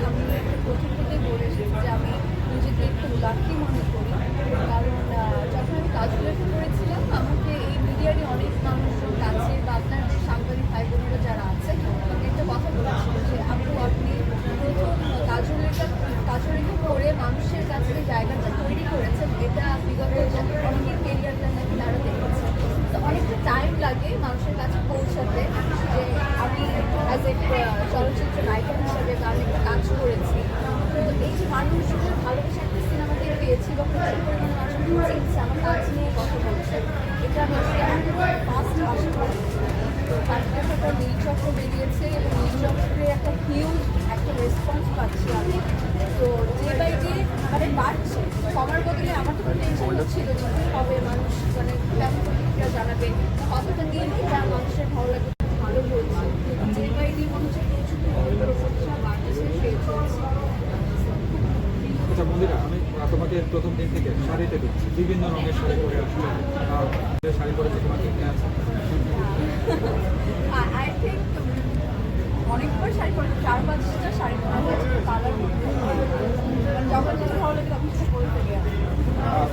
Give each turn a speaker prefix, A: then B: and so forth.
A: আমি প্রথম থেকে বলে যে আমি নিজেকে একটু লাকি মনে করি কারণ যখন আমি কাজগুলোতে করেছিলাম আমাকে এই মিডিয়ারই অনেক মানুষজন কাছে বা আপনার যে সাংবাদিক ভাই বোনেরা যারা আছে আমাকে একটা কথা বলেছিল যে আপু আপনি প্রথম কাজলেখা কাজলেখা করে মানুষের কাছে জায়গাটা তৈরি করেছেন এটা বিগত অনেকের কেরিয়ারটা নাকি তারা দেখেছে তো অনেকটা টাইম লাগে মানুষের কাছে পৌঁছাতে যে আমি অ্যাজ এ চলচ্চিত্র নায়িকা হিসাবে বা করেছি। তো এই যে মানুষজনের ভালোবাসা একটা সিনেমাতে পেয়েছি বা প্রচুর পরিমাণে মানুষ চিনছে আমার কাজ নিয়ে কথা বলছে, এটা ফার্স্ট আশা তো তার একটা নীলচক্র বেরিয়েছে এবং নীলচক্রে একটা হিউজ একটা রেসপন্স পাচ্ছি আমি। তো ডে বাই ডে মানে বাড়ছে। সবার বদলে আমার তো টেনশন হচ্ছিল যে কী হবে মানুষ মানে কেমন প্রতিক্রিয়া জানাবে কতটা দিন এটা মানুষের ভালো লাগে ভালো বলছে ডে বাই ডে মনে হচ্ছে প্রচুর পরিমাণে প্রশংসা বাড়ছে সেই চলছে
B: আচ্ছা মন্দিরা আমি তোমাকে প্রথম দিন থেকে শাড়িতে দেখছি বিভিন্ন রঙের শাড়ি পরে আসলে যে শাড়ি পরেছে তোমাকে মনে আছে
A: আই অনেকবার শাড়ি পরে চার পাঁচটা শাড়ি পরা হয়েছে কালার যখন যেটা ভালো লাগে তখন সেটা পরে
B: আহ,